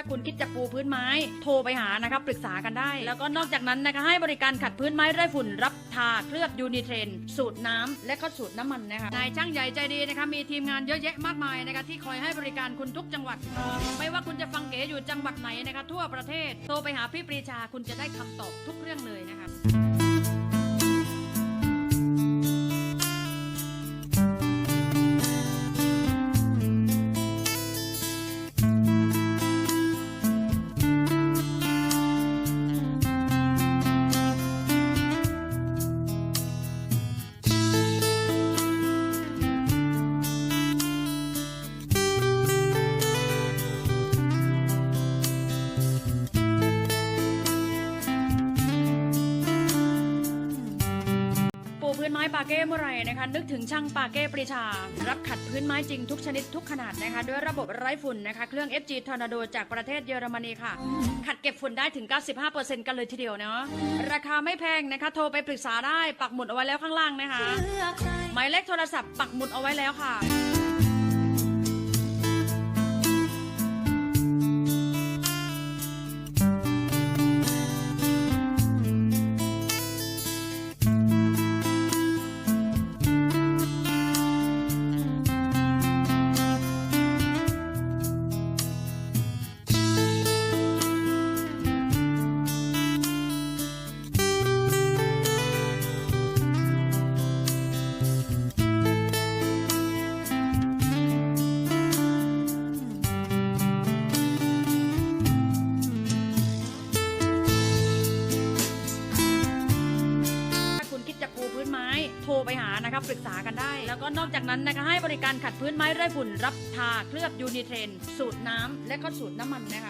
ถ้าคุณคิดจะปูพื้นไม้โทรไปหานะครับปรึกษากันได้ แล้วก็นอกจากนั้นนะคะให้บริการขัดพื้นไม้ไร้ฝุ่นรับทาเคลือบยูนิเทรน สูตรน้ำและก็สูตรน้ำมันนะคะนายช่างใหญ่ใจดีนะคะมีทีมงานเยอะแยะมากมายนะคะที่คอยให้บริการคุณทุกจังหวัด ไม่ว่าคุณจะฟังเก๋อยู่จังหวัดไหนนะคะทั่วประเทศโทรไปหาพี่ปรีชาคุณจะได้คำตอบทุกเรื่องเลยนะคะ นไม้ปาเก้เมื่อไหร่นะคะนึกถึงช่างปาเก้ปรีชา รับขัดพื้นไม้จริงทุกชนิดทุกขนาดนะคะด้วยระบบไร้ฝุ่นนะคะเครื่อง FG Tornado จากประเทศเยอรมนีค่ะ ขัดเก็บฝุ่นได้ถึง 95%กันเลยทีเดียวเนาะราคาไม่แพงนะคะโทรไปปรึกษาได้ปักหมุดเอาไว้แล้วข้างล่างนะคะหมายเลขโทรศัพท์ปักหมุดเอาไว้แล้วค่ะ ทรไปหานะครับปรึกษากันได้ แล้วก็นอกจากนั้นนะคะให้บริการขัดพื้นไม้ไร้ฝุ่นรับทาเคลือบยูนิเทรน สูตรน้ำและก็สูตรน้ำมันนะคะ